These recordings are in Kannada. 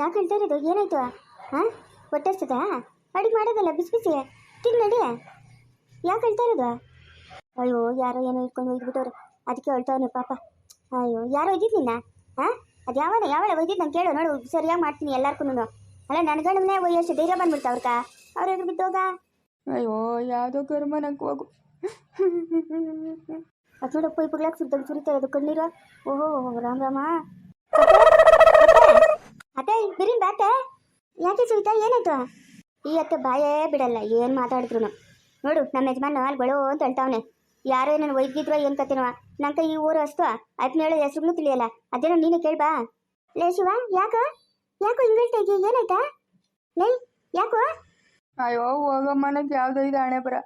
ಯಾಕೆ ಹೇಳ್ತಾ ಇರೋದು? ಏನಾಯ್ತು? ಹಾಂ? ಹೊಟ್ಟೆ ಹಸ್ತದಾ ಅಡುಗೆ ಮಾಡೋದಲ್ಲ ಬಿಸಿ ಬಿಸಿ. ತಿನ್ ನಡಿ. ಯಾಕೆ ಹೇಳ್ತಾ ಇರೋದು? ಅಯ್ಯೋ ಯಾರೋ ಏನೋ ಇಟ್ಕೊಂಡು ಒಯ್ದ್ಬಿಟ್ಟವ್ರೆ ಅದಕ್ಕೆ ಹೇಳ್ತಾವನೆ ಪಾಪ. ಅಯ್ಯೋ ಯಾರೋ ಒಯ್ದಿದ್ದು ನಿನ್ನ? ಹಾಂ? ಅದು ಯಾವಾಗ ಯಾವಾಗ ಒಯ್ದಿದ್ದು ನಾನು ಕೇಳು. ನೋಡು ಸರಿಯಾಗಿ ಮಾಡ್ತೀನಿ ಎಲ್ಲಾರ್ಗೂ ಅಲ್ಲ ನನ್ನ ಗಂಡನೇ ಒಯ್ಯೋಷ್ಟು ಧೈರ್ಯ ಬಂದ್ಬಿಡ್ತಾವ್ರಕ್ಕ ಅವ್ರ ಎದುರು ಬಿದ್ದೋಗ ಅಯ್ಯೋ ಯಾವುದೋ ಕರ್ಮ ನಂಗೆ ಹೋಗು. ಅದು ನೋಡಪ್ಪ ಇಪ್ಪಗ್ಲಾಕ್ ಪುಗ್ಲಾಕ್ ಸುದ್ದಂಗೆ ಸುರಿತಾ ಇರೋದು ಕಣ್ಣೀರು. ಓಹೋ ರಾಮ್ ರಾಮ. ಅತ್ತೆ, ಬಿರಿನ್ ಬಾತೆ ಯಾಕೆ ಸುರಿತಾ ಏನಾಯ್ತು? ಈ ಅತ್ತೆ ಬಾಯೇ ಬಿಡಲ್ಲ, ಏನು ಮಾತಾಡಿದ್ರು ನೋಡು ನಮ್ಮ ಯಜಮಾನ ಬಳೋ ಅಂತ ಹೇಳ್ತಾವನೆ. ಯಾರೋ ಏನೋ ಒಯ್ದಿದ್ರೋ ಏನು ಕತ್ತಿನವಾ ನಂಗೆ ಈ ಊರು ಅಷ್ಟು ಹೇಳೋ ಹೆಸ್ರು ತಿಳಿಯಲ್ಲ. ಅದೇನೋ ನೀನೇ ಕೇಳ್ಬಾ. ಲೇ ಶಿವ, ಯಾಕೋ? ಯಾಕೋ ಹಿಂಗೆ ಹೇಳ್ತಾ ಇದೀಯ ಏನಾಯ್ತಾ? ಲೇ, ಯಾಕೋ? ಅಯ್ಯೋ ಹೋಗಮ್ಮ ನನಗೆ ಯಾವುದೋ ಇದು ಹಣೆ ಬರ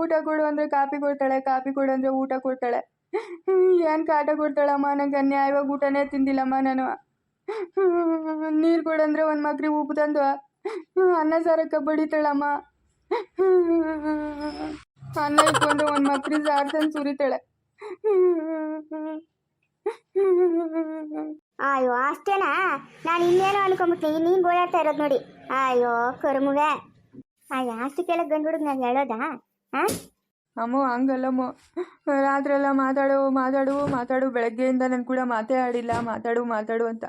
ಊಟ ಕೊಡು ಅಂದ್ರೆ ಕಾಪಿ ಕೊಡ್ತಾಳೆ ಕಾಪಿ ಕೊಡು ಅಂದ್ರೆ ಊಟ ಕೊಡ್ತಾಳೆ. ಏನ್ ಕಾಟ ಕೊಡ್ತಾಳಮ್ಮ? ನಂಗೆ ಅನ್ಯಾಯವಾಗಿ ಊಟನೇ ತಿಂದಿಲ್ಲಮ್ಮ ನಾನು. ನೀರು ಕೊಡಂದ್ರೆ ಒಂದು ಮಕ್ರಿ ಉಪ್ಪು ತಂದು ಅನ್ನ ಸಾರಕ್ಕೆ ಬಡಿತಾಳಮ್ಮ ಅನ್ನ ಇಟ್ಕೊಂಡು ಒಂದು ಮಕ್ರಿ ಸಾರು ತಂದು ಸುರಿತಾಳೆ. ಅಯ್ಯೋ ಅಷ್ಟೇನಾ? ನಾನು ಇನ್ನೇನೋ ಅನ್ಕೊಂಬಿಟ್ನಿ. ನೀನು ಗೋಳಾಡ್ತಾ ಇರೋದು ನೋಡಿ. ಅಯ್ಯೋ ಕರ್ಮುವೆ. ಅಯ್ಯ ಅಷ್ಟು ಕೇಳಕ್ ಗಂಡು ಹುಡುಗ ನಾನು ಹೇಳೋದಾ? ಹಾಂ? ಅಮ್ಮ ಹಂಗಲ್ಲಮ್ಮ. ರಾತ್ರೆಲ್ಲ ಮಾತಾಡು ಮಾತಾಡು ಮಾತಾಡು. ಬೆಳಗ್ಗೆಯಿಂದ ನಾನು ಕೂಡ ಮಾತೇ ಆಡಿಲ್ಲ. ಮಾತಾಡು ಮಾತಾಡು ಅಂತ.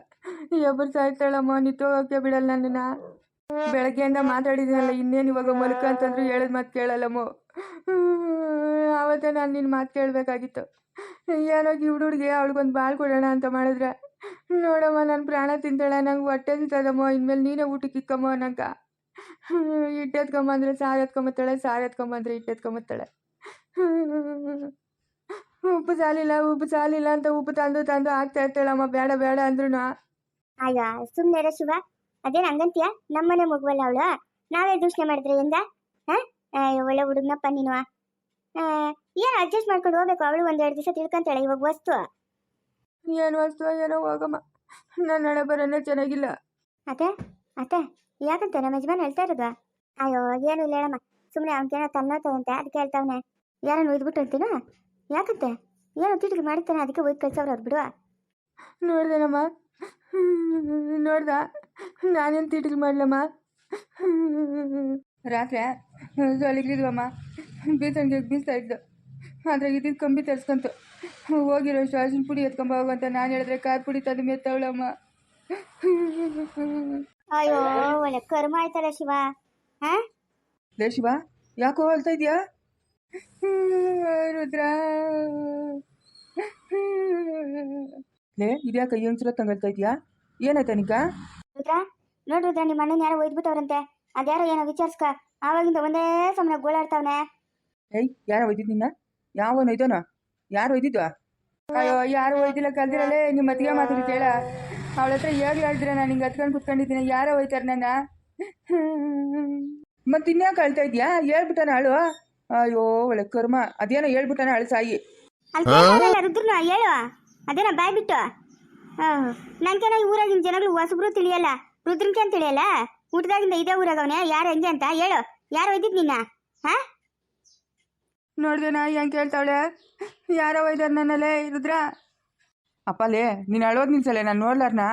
ಎಬ್ಬರು ಸಾಯ್ತಾಳಮ್ಮ ನಿಂತೋಗಕ್ಕೆ ಬಿಡಲ್ಲ ನನ್ನ ಬೆಳಗ್ಗೆಯಿಂದ ಮಾತಾಡಿದ್ದೀನಲ್ಲ ಇನ್ನೇನು ಇವಾಗ ಮಲ್ಕ ಅಂತಂದ್ರು ಹೇಳಿದ ಮಾತು ಕೇಳಲ್ಲಮ್ಮ. ಆವತ್ತೇ ನಾನು ನಿನ್ನ ಮಾತು ಕೇಳಬೇಕಾಗಿತ್ತು. ಏನೋ ಗಿವ್ಡು ಹುಡುಗಿ ಅವಳಿಗೊಂದು ಬಾಳ್ ಕೊಡೋಣ ಅಂತ ಮಾಡಿದ್ರೆ. ನೋಡಮ್ಮ ನನ್ನ ಪ್ರಾಣ ತಿಂತಾಳೆ, ನಂಗೆ ಹೊಟ್ಟೆ ತಿಂತದಮ್ಮ ಇನ್ಮೇಲೆ ನೀನೇ ಊಟಕ್ಕೆ ಇಕ್ಕಮ್ಮ ನಂಗ. ಹಿಟ್ಟು ಎತ್ಕೊಂಬಂದ್ರೆ ಸಾರು ಎತ್ಕೊಂಬತ್ತಾಳೆ ಸಾರು ಎತ್ಕೊಂಬಂದ್ರೆ ಹಿಟ್ಟು ಎತ್ಕೊಂಬತ್ತಾಳೆ ಉಪ್ಪು ಸಾಲಿಲ್ಲ ಉಪ್ಪು ಸಾಲಿಲ್ಲ ಅಂತ ಉಪ್ಪು ತಂದು ತಂದು ಆಗ್ತಾ ಇರ್ತಾಳಮ್ಮ, ಬೇಡ ಬೇಡ ಅಂದ್ರೂ ಅಯ್ಯ ಸುಮ್ಮನೆ ಶಿವ ಅದೇನು ಹಂಗಂತೀಯ? ನಮ್ಮನೆ ಮಗುವಲ್ಲ ಅವಳು. ನಾವೇ ದೂಷಣೆ ಮಾಡಿದ್ರೆ ಹಾಂ? ಒಳ್ಳೆ ಹುಡುಗನಪ್ಪ ನೀನು. ಏನ್ ಅಡ್ಜಸ್ಟ್ ಮಾಡ್ಕೊಂಡು ಹೋಗ್ಬೇಕು. ಅವಳು ಒಂದೆರಡು ದಿವಸ ತಿಳ್ಕೊಂತಾಳೆ ಇವಾಗ ವಸ್ತು. ಏನು ವಸ್ತು ಏನೋ ಹೋಗಮ್ಮ. ನನ್ನ ಹಣೆ ಬರೋನೇ ಚೆನ್ನಾಗಿಲ್ಲ. ಅತ್ತೆ ಅತ್ತೆ ಯಾಕಂತ ನಮ್ಮ ಯಜಮಾನ್ ಹೇಳ್ತಾ ಇರೋದು? ಅಯ್ಯೋ ಏನು ಇಲ್ಲ ಹೇಳಮ್ಮ. ಸುಮ್ಮನೆ ಅವ್ನಿಗೇನೋ ತನ್ನೋತದಂತೆ ಅದಕ್ಕೆ ಹೇಳ್ತಾವನೆ. ಯಾರನ್ನು ಒಯ್ದ್ಬಿಟ್ಟು ಅಂತೀನೋ? ಯಾಕಂತೆ? ಏನೋ ತಿಟ್ಟಿಗೆ ಮಾಡ್ತಾನೆ ಅದಕ್ಕೆ ಒಯ್ದು ಕಳ್ಸವ್ರು ಅವ್ರು ಬಿಡುವ. ನೋಡ್ದೇನಮ್ಮ ನೋಡ್ದ? ನಾನೇನು ತಿಟಿಲ್ ಮಾಡ್ಲಮ್ಮ? ರಾತ್ರಿ ಜೊಲಿಗಿದ್ವಮ್ಮ ಬೀಸಂಗೆ ಬೀಸ್ತಾ ಇದ್ದು ಅದ್ರಾಗ ಇದ್ದಿದ್ದು ಕಂಬಿ ತರ್ಸ್ಕೊಂತು. ಹೋಗಿರೋ ಶಾಸಿನ ಪುಡಿ ಎತ್ಕೊಂಬ ಹೋಗು ಅಂತ ನಾನು ಹೇಳಿದ್ರೆ ಕಾರ್ ಪುಡಿ ತಂದು ಮೆತ್ತವಳಮ್ಮ ಅಯ್ಯೋ ಒಳ್ಳೆ ಕರ್ಮ ಆಯ್ತಲ್ಲ ಶಿವ. ಹಾ ಲೇ ಶಿವ ಯಾಕೋ ಅಳ್ತಾ ಇದೆಯಾ? ರುದ್ರ. ಲೇ ಇದ್ಯಾಕ ಹೆಂಗ್ಸ್ರ ತಂಗಳ್ತಾ ಇದೆಯಾ? ಏನಾಯ್ತಾ ನಿಕ ರುದ್ರ ನೋಡು ರುದ್ರ ನಿಮ್ಮ ಅಣ್ಣನ ಯಾರೋ ಒಯ್ದ್ಬಿಟ್ಟವ್ರಂತೆ. ಅದ್ಯಾರೋ ಏನೋ ವಿಚಾರಿಸ್ಕ ಆವಾಗಿಂದ ಒಂದೇ ಸಮಯ ಗೋಳಾಡ್ತಾವನೆ. ಏಯ್ ಯಾರು ಒಯ್ದಿದ್ ನಿನ್ನ? ಯಾವನು ಒಯ್ದೋನ? ಯಾರು ಒಯ್ದಿದ್ವ? ಅಯ್ಯೋ ಯಾರು ಒಯ್ದಿಲ್ಲ ಕಲ್ದಿರಲೇ ನಿಮ್ಮ ಅತ್ತಿಗೆ ಮಾತಾಡಿ ಕೇಳ. ಅವಳ ಹತ್ರ ಹೇಗೆ ಹೇಳ್ತೀರ ನಾನು ಹಿಂಗೆ ಹತ್ಕೊಂಡು ಕುತ್ಕೊಂಡಿದ್ದೀನಿ ಯಾರೋ ಒಯ್ತಾರೆ ನನ್ನ? ಮತ್ತೆ ಇನ್ಯಾಕೆ ಅಳ್ತಾ ಇದೆಯಾ? ಹೇಳ್ಬಿಟ್ಟಾನ ಅಳು ಅಯ್ಯೋ ಒಳ್ಳೆ ಕರ್ಮ. ಅದೇನೋ ಹೇಳ್ಬಿಟ್ಟಾನ ಅಳು ಸಾಯಿ. ಅಲ್ಲಿ ರುದ್ರನ ಹೇಳು. ಅದೇನ ಬಾಯ್ ಬಿಟ್ಟು? ನಂಗೆ ಈ ಊರಾಗಿನ ಜನಗಳು ಹೊಸಬ್ರು ತಿಳಿಯಲ್ಲ? ರುದ್ರಂಕೆ ಅಂತ ತಿಳಿಯಲ್ಲ? ಊಟದಾಗಿಂದ ಇದೇ ಊರಾಗವನೇ? ಯಾರು ಹೆಂಗೆ ಅಂತ? ಹೇಳು. ಯಾರು ಒಯ್ದಿದ್ ನಿನ್ನ? ಹಾ? ನೋಡ್ದೇನಾ ಹೆಂಗೆ ಕೇಳ್ತಾವಳೆ? ಯಾರೋ ಒಯ್ದಾರ ನನ್ನಲ್ಲೇ ರುದ್ರ? ಅಪ್ಪಲೇ ನೀನು ಅಳೋದು ನಿಲ್ಸಲೆ ನಾನು ನೋಡ್ಲಾರ್ನ?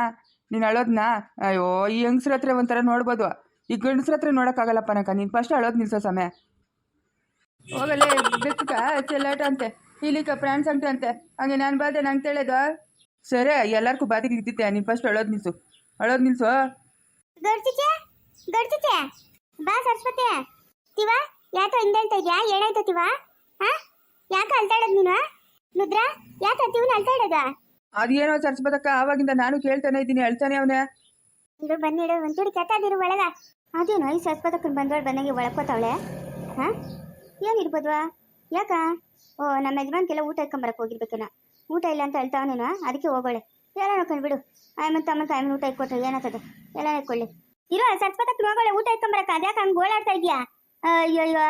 ನೀನು ಅಳೋದ್ನ? ಅಯ್ಯೋ ಈ ಹೆಂಗಸ್ರ ಹತ್ರ ಒಂಥರ ನೋಡ್ಬೋದು. ಈ ಗಂಡಸ್ರ ಹತ್ರ ನೋಡೋಕ್ಕಾಗಲ್ಲಪ್ಪ ನಕ ನೀನು ಫಸ್ಟ್ ಅಳೋದು ನಿಲ್ಸೋ ಸಮಯ ಹೋಗಲೇ ಬೆಕ್ಕಕ ಚೆಲ್ಲಾಟ ಅಂತೆ. ಇಲ್ಲಿಕ ಪ್ರಾಣ ಸಂಕಟ ಅಂತೆ. ಹಂಗೆ ನಾನು ಬಾದೆ ನಂಗೆ ತಿಳಿದು ಸರಿ ಎಲ್ಲರಿಗೂ ಬಾದಿಗೆ ಇದ್ದಿದ್ದೆ ನೀನು ಫಸ್ಟ್ ಅಳೋದು ನಿಲ್ಸು. ಅಳೋದು ನಿಲ್ಸು. ಗಡ್ಚಿಚೆ ಗಡ್ಚಿಚೆ. ಬಾ ಸರಸ್ವತಿ. ತಿವ ಯಾಕೆ ಹಿಂದೆ ಹೇಳ್ತಾ ಇದ್ಯಾ? ಏನಾಯ್ತು ತಿವ? ಹಾ? ಯಾಕ ಅಳ್ತಾ ಇರೋದು ನೀನು? ರುದ್ರಾ ಯಾಕೆ ತಿವ್ನ ಅಳ್ತಾಡೋದ ಅದೇನೋ ಸರಸ್ವತಕ್ಕ ಆವಾಗಿಂದ ನಾನು ಕೇಳ್ತಾನೆ ಇದ್ದೀನಿ. ಅಳ್ತಾನೆ ಅವನೇ. ಇದು ಬಂದಿಡು ಒಂಚೂರು ಕೆತ್ತಾದಿರು ಒಳಗ. ಅದೇನೋ ಈ ಸಸ್ಪತಕ್ಕನ್ ಬಂದವಳು ಬಂದಂಗೆ ಒಳಕೋತಾವಳೆ ಹಾ? ಏನಿರ್ಬೋದ್ವಾ ಯಾಕ? ಓ ನಮ್ಮ ಯಜಮಾನ್ಗೆಲ್ಲ ಊಟ ಇಟ್ಕೊಂಬರಕ್ಕೆ ಹೋಗಿರ್ಬೇಕೇನ. ಊಟ ಇಲ್ಲ ಅಂತ ಹೇಳ್ತಾವನೇನ ಅದಕ್ಕೆ ಹೋಗೋಳೆ. ಎಲ್ಲ ನೋಡ್ಕೊಂಡು ಬಿಡು. ಆಮೇಲೆ ತಮ್ಮ ಕಾಯಮ್ಮನ ಊಟ ಇಟ್ಕೊಟ್ರೆ ಏನಾಗ್ತದೆ? ಎಲ್ಲ ಇಟ್ಕೊಳ್ಳಿ. ಇರೋ ಸಸ್ಪತಕ್ಕೆ ಹೋಗೋಳೆ ಊಟ ಇಟ್ಕೊಂಬರಕ್ಕೆ ಅದ್ಯಾಕೆ ಹಂಗೆ ಗೋಳಾಡ್ತಾ ಇದೆಯಾ? ಅಯ್ಯಯ್ಯೋ.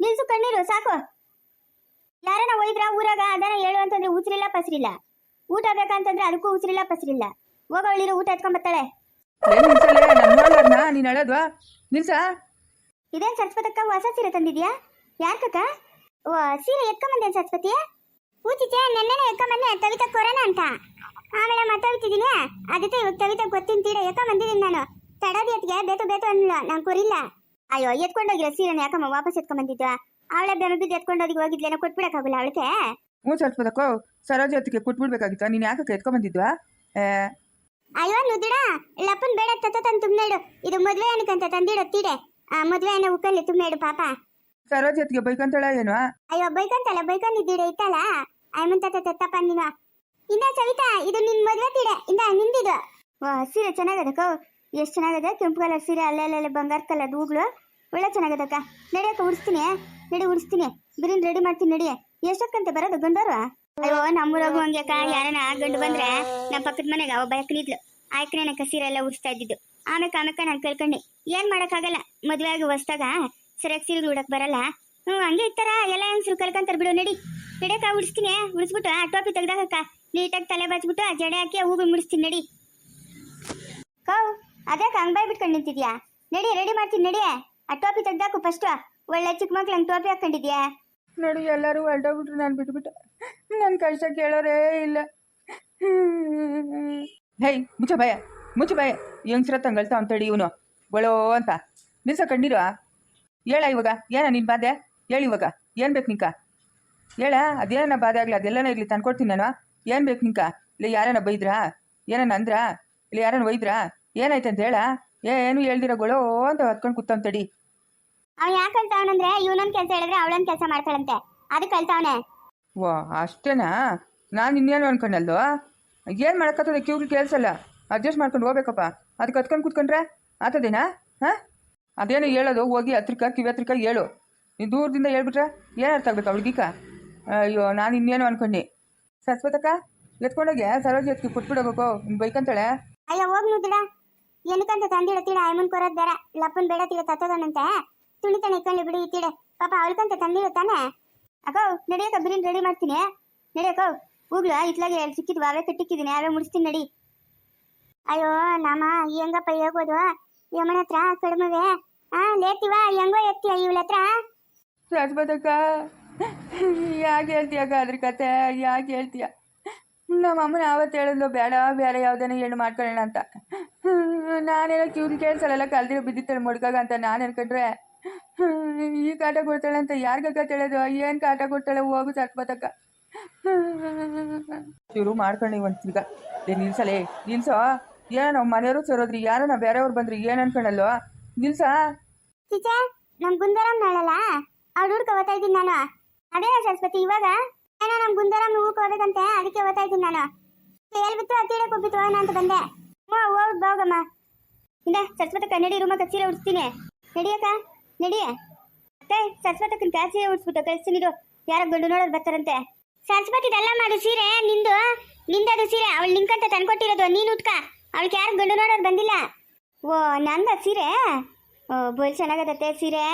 ನಿಲ್ಸು ಕಣ್ಣೀರು ಸಾಕು. ಯಾರನ್ನ ಒಯ್ದ್ರ ಊರಾಗ ಅದನ್ನ ಹೇಳು ಅಂತಂದ್ರೆ ಉಸಿರಿಲ್ಲ ಪಸರಿಲ್ಲ. ಊಟ ಬೇಕಂತಂದ್ರೆ ಅದಕ್ಕೂ ಉಸಿರಿಲ್ಲ ಪಸರಿಲ್ಲ. ಹೋಗೋಳಿರೋ ಊಟ ನಾನು ಅಳೋದ್ವಾ ನಿಲ್ಸ? ಇದೇನ್ ಸರಸ್ವತಕ್ಕ ಹೊಸ ಸೀರೆ ತಂದಿದ್ಯಾ? ಯಾರ್ ಕಕ್ಕ? ಓ ಸೀರೆ ಸತ್ಪತಿ? ಸರಸ್ವತಿ ಊಚಿಚೆ ನೆನ್ನೆನೆ ಮಂದೆ ತವಿತ ಕೊರೋನ ಅಂತ. ಆಮೇಲೆ ಮತ್ತೆ ಹೋಗ್ತಿದ್ದೀನಿ ಅದಕ್ಕೆ ಇವಾಗ ತವಿತ ಗೊತ್ತಿನ ತೀರ ಎಕ್ಕಂಬಂದಿದ್ದೀನಿ ನಾನು. ತಡದಿ ಎತ್ಗೆ ಬೇತು ಬೇತು ಅನ್ನಲ್ಲ ನಾನು ಕೊರಿಲ್ಲ. ಅಯ್ಯೋ ಎತ್ಕೊಂಡೋಗಿರೋ ಸೀರೆನ ಯಾಕಮ್ಮ ವಾಪಸ್ ಎತ್ಕೊಂಡ್ಬಂದಿದ್ದ ಅವಳೆ ಬೆಮ ಬಿದ್ದು ಹೋಗಿದ್ಲೇನ ಹೋಗಿದ್ಲೇನೋ ಕೊಟ್ಬಿಡಕ್ಕಾಗಲ್ಲ ಅವಳಿಗೆ? ಹ್ಞೂ ಸರಸ್ವತಕ್ಕೋ ಸರೋಜ ಹೊತ್ತಿಗೆ ಕೊಟ್ಬಿಡ್ಬೇಕಾಗಿತ್ತ? ನೀನು ಯಾಕೆ ಎತ್ಕೊಂಬಂದಿದ್ವಾ? ಅಯ್ಯೋ ನುದಿಡ ಲಪ್ಪನ್ ಬೇಡ ತತ್ತ ತಂದು ತುಂಬ್ನೇಡು. ಇದು ಮದುವೆ ಅನ್ನಕಂತ ತಂದಿಡೋ ತೀಡೆ. ಆ ಮದ್ವೆ ಅನ್ನ ಉಕ್ಕಲ್ಲಿ ತುಂಬ್ನೇಡು ಪಾಪ. ಸರೋಜ ಹೊತ್ತಿಗೆ ಬೈಕಂತಳ ಏನು? ಅಯ್ಯೋ, ಬೈಕಂತಲ್ಲ ಬೈಕಂದಿದ್ದೀರ ಇತ್ತಲ್ಲ? ಐಮಂತ ತತ್ತ ತತ್ತಪ್ಪ ನೀನು. ಇಂದ ಸವಿತಾ, ಇದು ನಿನ್ ಮದುವೆ ತೀಡೆ ಇಂದ ನಿಂದಿದು? ವಾ ಸೀರೆ ಚೆನ್ನಾಗದಕ್ಕ ಎಷ್ಟು ಚೆನ್ನಾಗಿದೆ? ಕೆಂಪು ಕಲರ್ ಸೀರೆ ಅಲ್ಲೇ ಅಲ್ಲೇ ಬಂಗಾರ ಕಲರ್ ಹೂಗಳು. ಒಳ್ಳೆ ಚೆನ್ನಾಗದಕ್ಕ ನಡಿಯಕ್ಕ ಉಡಿಸ್ತೀನಿ. ನಡಿ, ಉಡಿಸ್ತೀನಿ. ಬಿರಿನ್ ರೆಡಿ ಮಾಡ್ತೀನಿ, ನಡಿ. ಎಷ್ಟೊತ್ತಂತೆ ಬರೋದು ಗಂಡರು ಅಯ್ಯೋ, ನಮ್ಮೂರಾಗು ಹಂಗ್ಯಾಕ ಯಾರನ ಗಂಡು ಬಂದ್ರೆ ನಮ್ಮ ಪಕ್ಕದ ಮನೆಗೆ ಅವ ಬಯಕನಿದ್ಲು ಆಯ್ಕನೇನಕ್ಕ ಸೀರೆ ಎಲ್ಲ ಉಡಿಸ್ತಾ ಇದ್ದಿದ್ದು. ಆಮೇಲೆ ಆಮೇಕ ನಾನು ಕೇಳ್ಕೊಂಡೆ. ಏನ್ ಮಾಡಕ್ಕಾಗಲ್ಲ? ಮದ್ವೆ ಆಗಿ ಹೊಸ್ದಾಗ ಸರಿಯಾಗಿ ಸೀರೆ ಉಡಕ್ ಬರಲ್ಲ. ಹ್ಞೂ ಹಂಗೆ ಇತ್ತಾರ ಎಲ್ಲ ಹೆಂಗಸ್ರು ಕಲ್ಕಂತಾರ ಬಿಡು ನಡಿ. ನಡಿಯಕ್ಕ ಉಡಿಸ್ತೀನಿ. ಉಡಿಸ್ಬಿಟ್ಟು ಆ ಟೋಪಿ ತೆಗ್ದಾಕಕ್ಕ ನೀಟಾಗಿ ತಲೆ ಬಾಚ್ಬಿಟ್ಟು ಆ ಜಡೆ ಹಾಕಿ ಹೂ ಹೂವು ಮುಡಿಸ್ತೀನಿ ನಡಿ. ಕೌ ಅದ್ಯಾಕೆ ಹಂಗ್ ಬಾಯ್ ಬಿಟ್ಕೊಂಡು ನಿಂತಿದ್ಯಾ? ನಡಿ ರೆಡಿ ಮಾಡ್ತೀನಿ ನಡಿ. ಆ ಟೋಪಿ ತೆಗ್ದಾಕು ಫಸ್ಟ್ ಒಳ್ಳೆ ಚಿಕ್ಕ ಮಕ್ಳು ಹಂಗೆ ಟೋಪಿ ಹಾಕೊಂಡಿದ್ಯಾ ನೋಡಿ ಎಲ್ಲರೂ ಹೊರಟೋಗ್ಬಿಟ್ರು ನಾನು ಬಿಟ್ಬಿಟ್ಟು. ನನ್ನ ಕಷ್ಟ ಕೇಳೋರೇ ಇಲ್ಲ. ಹೇ ಮುಚ್ಚ ಭಯ ಮುಚ್ಚ ಭಯ ಹೆಂಗ್ಸ್ರ ತಂಗಳ್ತಾ ಅಂತೇಳಿ ಇವನು. ಬಳೋ ಅಂತ. ನಿಲ್ಸ ಕಣ್ಣೀರು. ಹೇಳ ಇವಾಗ ಏನ ನಿನ್ ಬಾಧೆ? ಹೇಳಿ ಇವಾಗ ಏನು ಬೇಕು ನಿಂಕ? ಹೇಳ ಅದೇನ ಬಾಧೆ ಆಗಲಿ ಅದೆಲ್ಲನ ಇರಲಿ ತಂದ್ಕೊಡ್ತೀನಿ ನಾನು. ಏನು ಬೇಕು ನಿಂಕ? ಇಲ್ಲ ಯಾರನ್ನ ಬೈದ್ರಾ? ಏನನ್ನ ಅಂದ್ರ ಇಲ್ಲ ಯಾರನ್ನ ಒಯ್ದ್ರಾ? ಏನಾಯ್ತಂತ ಹೇಳ. ಏನು ಹೇಳ್ದಿರ ಗೊಳೋ ಅಂತ ಹತ್ಕೊಂಡು ಕೂತಂತಡಿ ಅವ್ ಯಾಕೆ ಕಲ್ತಾವನಂದ್ರೆ ಇವನೊಂದ್ ಕೆಲಸ ಹೇಳಿದ್ರೆ ಅವಳೊಂದ್ ಕೆಲಸ ಮಾಡ್ತಾಳಂತೆ. ಅದು ಕಲ್ತಾವನೆ. ವಾ ಅಷ್ಟೇನಾ? ನಾನು ಇನ್ನೇನು ಅನ್ಕೊಂಡಲ್ವ ಏನು ಮಾಡಕತ್ತದ ಕ್ಯೂಗ್ಲಿ ಕೇಳಿಸಲ್ಲ. ಅಡ್ಜಸ್ಟ್ ಮಾಡ್ಕೊಂಡು ಹೋಗ್ಬೇಕಪ್ಪ. ಅದಕ್ಕೆ ಹತ್ಕೊಂಡು ಕೂತ್ಕೊಂಡ್ರೆ? ಆತದೇನಾ? ಹಾಂ? ಅದೇನು ಹೇಳೋದು? ಹೋಗಿ ಹತ್ರಕ್ಕ, ಕಿವಿ ಹತ್ರಿಕ ಹೇಳು. ನೀನು ದೂರದಿಂದ ಹೇಳ್ಬಿಟ್ರೆ ಏನು ಅರ್ಥ ಆಗ್ಬೇಕು ಅವಳಿಗೀಕ ಅಯ್ಯೋ, ನಾನು ಇನ್ನೇನು ಅನ್ಕೊಂಡೆ. ಸಸ್ವತಕ್ಕ ಎತ್ಕೊಂಡೋಗಿ ಸರೋಜಿ ಎತ್ತಿ ನಿನ್ ಬೈಕಂತಾಳೆ? ಅಯ್ಯೋ, ಹೋಗ್ ಬಿಡ. ಎನಕಂತ ತಂದಿಡ ತೀಡ ಅಯ್ಮನ್ ಕೊರೋದ್ ಬೇಡ. ಲಪ್ಪನ್ ಬೇಡ ತೀಡ ತತ್ತದನಂತೆ. ತುಣಿತಾನೆ ಇಕ್ಕಂಡು ಬಿಡಿ ತೀಡೆ ಪಾಪ ಅವಳ್ಕಂತ ತಂದಿಡ ತಾನೆ? ಅಕ್ಕೋ ನಡಿಯಕ್ಕ ಬಿರಿನ್ ರೆಡಿ ಮಾಡ್ತೀನಿ. ನಡಿಯಕ್ಕ ಹೋಗ್ಲ, ಇತ್ಲಾಗೆ ಸಿಕ್ಕಿದ್ವು ಅವೇ ಕಟ್ಟಿಕ್ಕಿದ್ದೀನಿ ಅವೇ ಮುಡಿಸ್ತೀನಿ ನಡಿ. ಅಯ್ಯೋ, ನಾಮ, ಹೆಂಗಪ್ಪ ಹೇಳ್ಬೋದು? ಯಮನ ಹತ್ರ, ಆ ಲೇತಿವ ಹೆಂಗೋ ಎತ್ತಿಯ ಇವಳ ಹತ್ರ? ರಾಜ್ಬದಕ್ಕ ಯಾಕೆ ಹೇಳ್ತೀಯಕ್ಕ ಅದ್ರ ಕತೆ? ಯಾಕೆ ಹೇಳ್ತೀಯ? ನಮ್ಮ ಅಮ್ಮನ ಆವತ್ತು ಹೇಳಿದ್ಲು, ಬೇಡ, ಬೇರೆ ಯಾವುದೇನೋ ಹೆಣ್ಣು ಮಾಡ್ಕೊಳ್ಳೋಣ ಅಂತ. ನಾನೇನೋ ಕಿವ್ದು ಕೇಳಿಸಲ್ಲ ಕಲ್ದಿರೋ ಬಿದ್ದಿತ್ತಾಳೆ ಮುಡ್ಕಾಗ ಅಂತ ನಾನು ಅನ್ಕೊಂಡ್ರೆ. ಈ ಕಾಟ ಕೊಡ್ತಾಳೆ ಅಂತ ಯಾರಿಗಕ್ಕ ತಿಳಿಯೋದು ಏನು ಕಾಟ ಕೊಡ್ತಾಳೆ? ಹೋಗು ಸತ್ಪತಕ್ಕ ಶುರು ಮಾಡ್ಕೊಂಡು ಒಂದ್ ಏ ನಿಲ್ಸಲೇ ನಿಲ್ಸೋ. ಏನೋ ಮನೆಯವರು ಸೇರೋದ್ರಿ? ಯಾರೋ ನಾವು ಬೇರೆಯವ್ರು ಬಂದ್ರಿ, ಏನು ಅನ್ಕೊಂಡಲ್ಲೋ ನಿಲ್ಸ? ಟೀಚರ್, ನಮ್ ಗುಂದರಂ ನಾಳಲ್ಲ ಅವ್ಳ ಹುಡ್ಕ ಓದ್ತಾ ನಾನು. ಅದೇ ಸರಸ್ವತಿ, ಇವಾಗ? ಏನೋ ನಮ್ ಗುಂದರಂ ಊಕ ಹೋಗ್ಬೇಕಂತೆ ಅದಕ್ಕೆ ಓದ್ತಾ ಇದ್ದೀನಿ ನಾನು. ಹೇಳ್ಬಿಟ್ಟು ಹತ್ತಿರಕ್ಕೆ ಹೋಗ್ಬಿಟ್ಟು ಹೋಗೋಣ ಅಂತ ಬಂದೆ. ಹ್ಞೂ ಹೋಗ್ಬಿಟ್ಟು ಹೋಗಮ್ಮ. ಇಂದ ಸರಸ್ವತಕ್ಕ ನಡಿ, ರೂಮಕ್ಕ ಸೀರೆ ಉಡ್ಸ್ತೀನಿ. ನಡಿಯಕ್ಕ ನಡಿಯ ಅತ್ತೆ, ಸರಸ್ವತಕ್ಕನ ಕ್ಯಾ ಸೀರೆ ಉಡ್ಸ್ಬಿಟ್ಟು ಕಳಿಸ್ತೀನಿರು ಯಾರ ಗಂಡು ನೋಡೋರು ಬರ್ತಾರಂತೆ. ಸರಸ್ವತಿ ಇದೆಲ್ಲ ಮಾಡು, ಸೀರೆ. ನಿಂದು, ನಿಂದದು ಸೀರೆ. ಅವಳು ನಿಂಕಂತ ತಂದ್ಕೊಟ್ಟಿರೋದು, ನೀನು ಉಟ್ಕ. ಅವಳಿಗೆ ಯಾರು ಗಂಡು ನೋಡೋರು ಬಂದಿಲ್ಲ? ಓ ನಂದ ಸೀರೆ? ಓ ಬೋಲ್ ಚೆನ್ನಾಗತ್ತೆ ಸೀರೆ.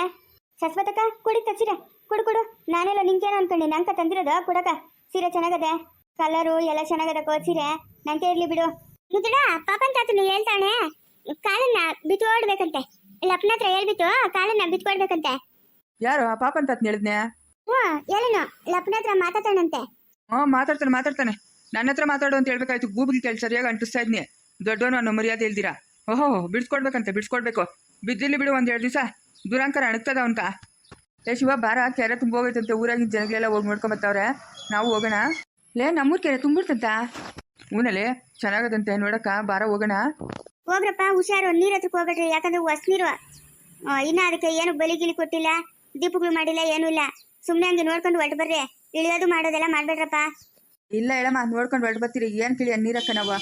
ಸಸ್ವತಕ್ಕ ಕುಡಿತ ಸೀರೆ. ಕುಡು ಕುಡು. ನಾನೆಲ್ಲ ನಿಂಕೇನೋ ಅನ್ಕೊಂಡಿ. ನಂಕ ತಂದಿರೋದು ಕುಡಕ. ಸೀರೆ ಚೆನ್ನಾಗದೆ. ಕಲರು ಎಲ್ಲ ಚೆನ್ನಾಗದಕ್ಕೋ ಸೀರೆ. ನಂಗೆ ಇರ್ಲಿ ಬಿಡು. ಮುದುಡ ಪಾಪನ್ ತಾತನು ಹೇಳ್ತಾನೆ. ಕಾಲನ್ನ ಬಿತ್ಕೊಡ್ಬೇಕಂತೆ ಲಪ್ನ ಹತ್ರ ಹೇಳ್ಬಿಟ್ಟು ಕಾಲನ್ನ ಬಿತ್ಕೊಡ್ಬೇಕಂತೆ ಯಾರು ಆ ಪಾಪ ಅಂತ ಹೇಳಿದ್ನೆ? ಹ್ಞೂ ಹೇಳನು. ಲಪ್ನ ಹತ್ರ ಮಾತಾಡ್ತಾನಂತೆ. ಹ್ಞೂ ಮಾತಾಡ್ತಾನೆ ಮಾತಾಡ್ತಾನೆ. ನನ್ನ ಹತ್ರ ಮಾತಾಡು ಅಂತ ಹೇಳ್ಬೇಕಾಯ್ತು. ಗೂಬಲ್ ಕೇಳಿ ಸರಿಯಾಗಿ ಅಂಟಿಸ್ತಾ ಇದ್ನಿ. ದೊಡ್ಡವನು ಅನ್ನೋ ಮರ್ಯಾದೆ ಇಲ್ದಿರಾ? ಓಹೋ ಬಿಡ್ಸ್ಕೊಡ್ಬೇಕಂತೆ ಬಿಡ್ಸ್ಕೊಡ್ಬೇಕು. ಬಿದ್ದಿಲ್ಲಿ ಬಿಡು ಒಂದೆರಡು ಎರಡು ದಿವಸ. ದುರಾಂಕರ ಅಣಗ್ತದ ಅಂತ. ಏ ಶಿವ ಬಾರ ಕೆರೆ ತುಂಬ ಹೋಗೈತಂತೆ ಊರಾಗಿನ ಜನಗಳೆಲ್ಲ ಹೋಗಿ ನೋಡ್ಕೊಂಬತ್ತವ್ರೆ ನಾವು ಹೋಗೋಣ. ಲೇ ನಮ್ಮೂರ್ ಕೆರೆ ತುಂಬಿಡ್ತಂತ ಊನಲ್ಲಿ ಚೆನ್ನಾಗದಂತೆ ನೋಡಕ್ಕ ಬಾರ ಹೋಗೋಣ. ಹೋಗ್ರಪ್ಪ ಹುಷಾರು ನೀರ್ ಹತ್ರಕ್ಕೆ ಹೋಗ್ಬೇಡ್ರಿ ಯಾಕಂದ್ರೆ ಹೊಸ ನೀರು. ಇನ್ನ ಅದಕ್ಕೆ ಏನು ಬಲಿಗಿಲಿ ಕೊಟ್ಟಿಲ್ಲ ದೀಪಗಳು ಮಾಡಿಲ್ಲ ಏನೂ ಇಲ್ಲ. ಸುಮ್ಮನೆ ಹಂಗೆ ನೋಡ್ಕೊಂಡು ಹೊರಟು ಬರ್ರಿ. ಇಳಿಯೋದು ಮಾಡೋದೆಲ್ಲ ಮಾಡ್ಬೇಡ್ರಪ್ಪ. ಇಲ್ಲ ಹೇಳಮ್ಮ ನೋಡ್ಕೊಂಡು ಹೊರಟು ಬರ್ತೀರಿ. ಏನು ಕಿಳಿ ನೀರಕ್ಕ ನಾವು?